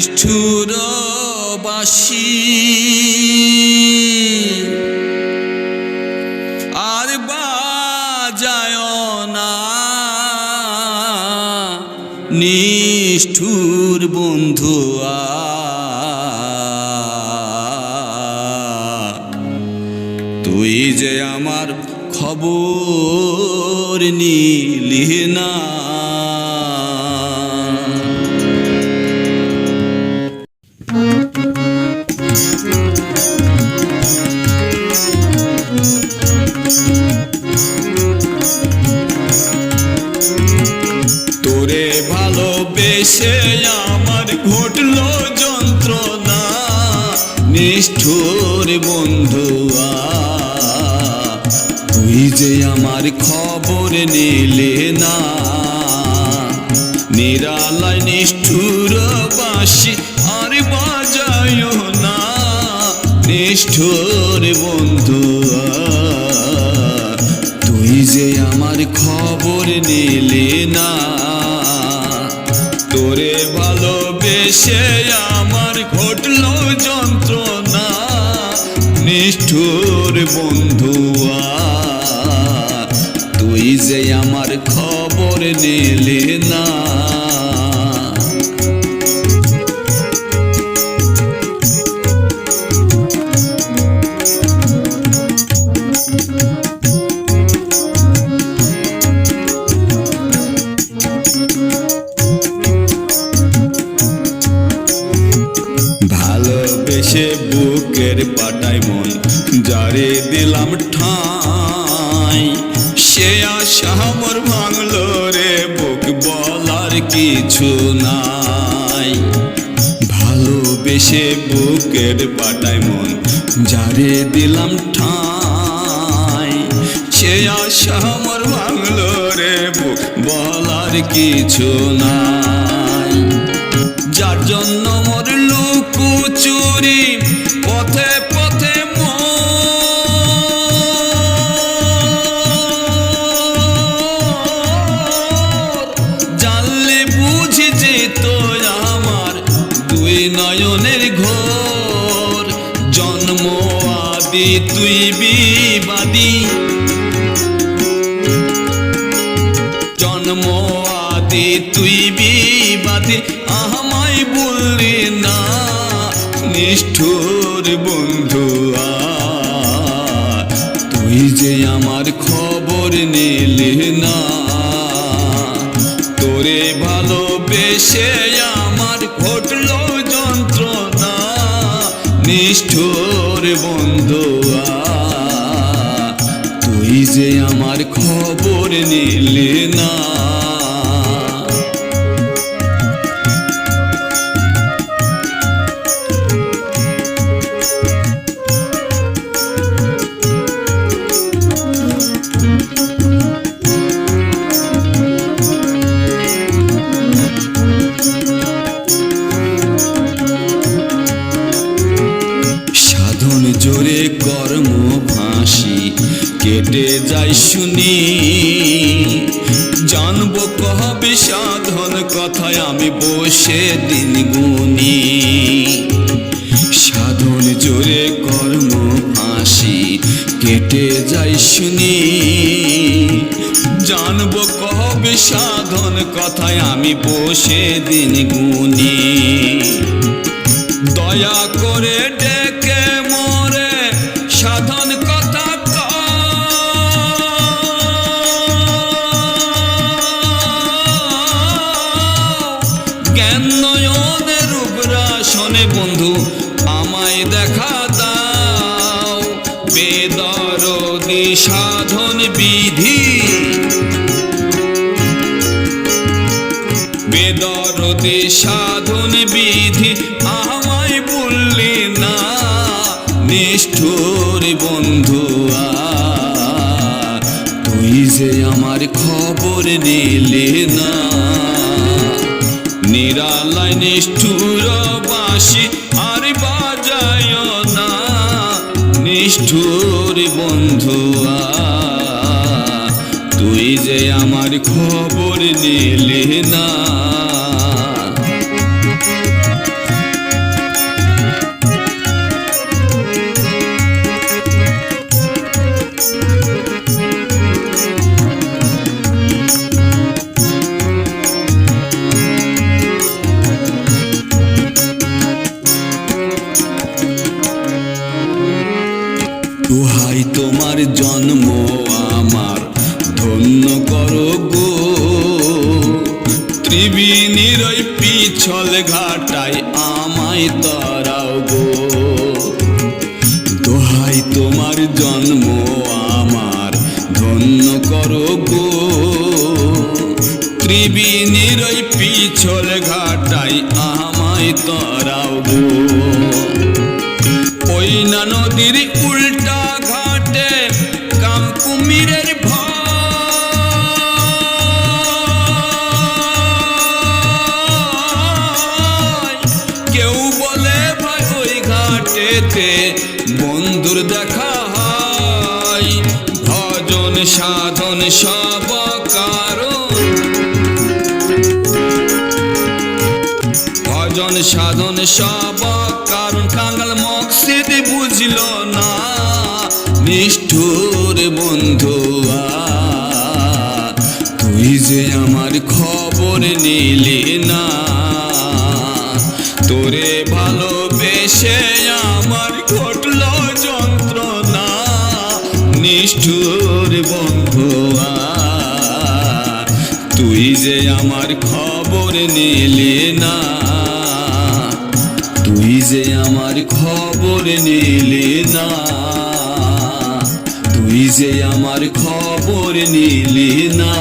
নিষ্ঠুর বাসী আর বাজায় না। নিষ্ঠুর বন্ধুয়া তুই যে আমার খবর নিলি না। ভালোবেসে আমার ঘটল যন্ত্রণা। নিষ্ঠুর বন্ধুয়া তুই যে আমার খবর নিলে না। নিরালায় নিষ্ঠুর বাসি আর বাজায় না। নিষ্ঠুর বন্ধুয়া তুই যে আমার খবর নিলে না। তোরে ভালোবেসে আমার ঘটল যন্ত্রণা। নিষ্ঠুর বন্ধুয়া তুই যে আমার খবর নিলে না। সে আশা মোর ভাঙলো রে, বুক বলার কিছু নাই। ভালোবেসে বুকের পাটায় মন যারে দিলাম ঠাই। সে আশা মোর ভাঙলো রে, বুক বলার কিছু নাই। যার জন্য মোর লুকুচুরি পথে আদি তুই বিবাদী। জন্ম আদি, তুই বিবাদী। বললি না, নিষ্ঠুর বন্ধুয়া তুই যে আমার খবর নিলি না, তোরে ভালোবেসে নিষ্ঠুর বন্ধুয়া তুই যে আমার খবর নিলে না। বসে দিন গুণী। সাধন জোরে কর্ম ফাঁসি, কেটে যাই শুনি। জানব কবে সাধন কথায় আমি বসে দিন গুণী। দয়া বেদরদি সাধন বিধি। বেদরদে সাধন বিধি আমায় বললে না, নিষ্ঠুর বন্ধুয়া তুই যে আমার খবর নিলে না। নিরালায় নিষ্ঠুর বাসি বন্ধুয়া তুই যে আমার খবর নিলি না। তোমার জন্ম আমার। ধন্য করো গো। ত্রিবিনীর পিছল ঘাটায় আমায় তরাও গো। দোহাই তোমার জন্ম আমার। ধন্য করো গো। ত্রিবিনীর পিছল ঘাটাই আমায় তরাও গো। ওই না নদীর কেউ বলে ঘাটেতে বন্ধুর দেখা হয়। ভজন সাধন সব কারণ। ভজন সাধন সব কারণ। কাঙ্গাল মকসিদ বুঝল না, নিষ্ঠুর। বন্ধুয়া তুই যে আমার খবর নিলি না, তোরে ভালোবেসে আমার ঘটল যন্ত্রণা। নিষ্ঠুর বন্ধুয়া তুই যে আমার খবর নিলি না, তুই যে আমার খবর নিলি না। যে আমার খবর নিলি না।